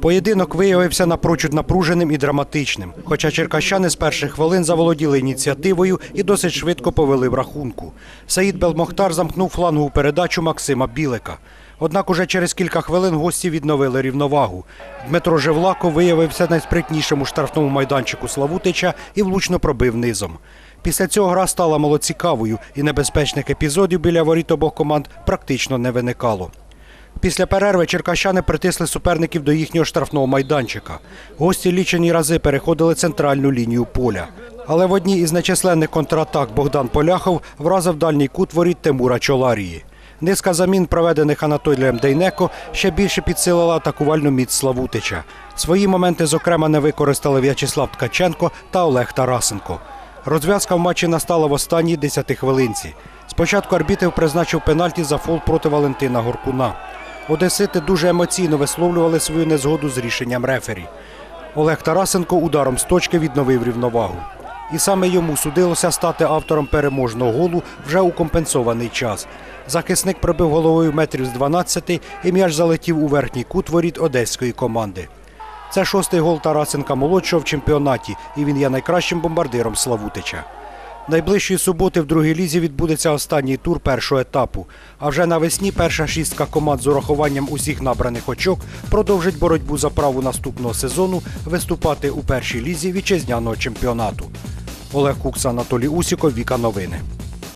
Поєдинок виявився напрочуд напруженим і драматичним. Хоча черкащани з перших хвилин заволоділи ініціативою і досить швидко повели в рахунку. Саїд Белмохтар замкнув флангову передачу Максима Білика. Однак уже через кілька хвилин гості відновили рівновагу. Дмитро Живлако виявився найспритнішим у штрафному майданчику Славутича і влучно пробив низом. Після цього гра стала малоцікавою і небезпечних епізодів біля воріт обох команд практично не виникало. Після перерви черкащани притисли суперників до їхнього штрафного майданчика. Гості лічені рази переходили центральну лінію поля. Але в одній із нечисленних контратак Богдан Поляхов вразив дальній кут воріт Тимура Чоларії. Низка замін, проведених Анатолієм Дейнеко, ще більше підсилила атакувальну міць Славутича. Свої моменти, зокрема, не використали В'ячеслав Ткаченко та Олег Тарасенко. Розв'язка в матчі настала в останній десятихвилинці. Спочатку арбітр призначив пенальті за фол проти Валентина Горкуна. Одесити дуже емоційно висловлювали свою незгоду з рішенням рефері. Олег Тарасенко ударом з точки відновив рівновагу. І саме йому судилося стати автором переможного голу вже у компенсований час. Захисник пробив головою метрів з 12 і м'яч залетів у верхній кут воріт одеської команди. Це шостий гол Тарасенка молодшого в чемпіонаті, і він є найкращим бомбардиром Славутича. Найближчої суботи в другій лізі відбудеться останній тур першого етапу. А вже навесні перша шістка команд з урахуванням усіх набраних очок продовжить боротьбу за право наступного сезону виступати у першій лізі вітчизняного чемпіонату. Олег Кукс, Анатолій Усіков, Віка Новини.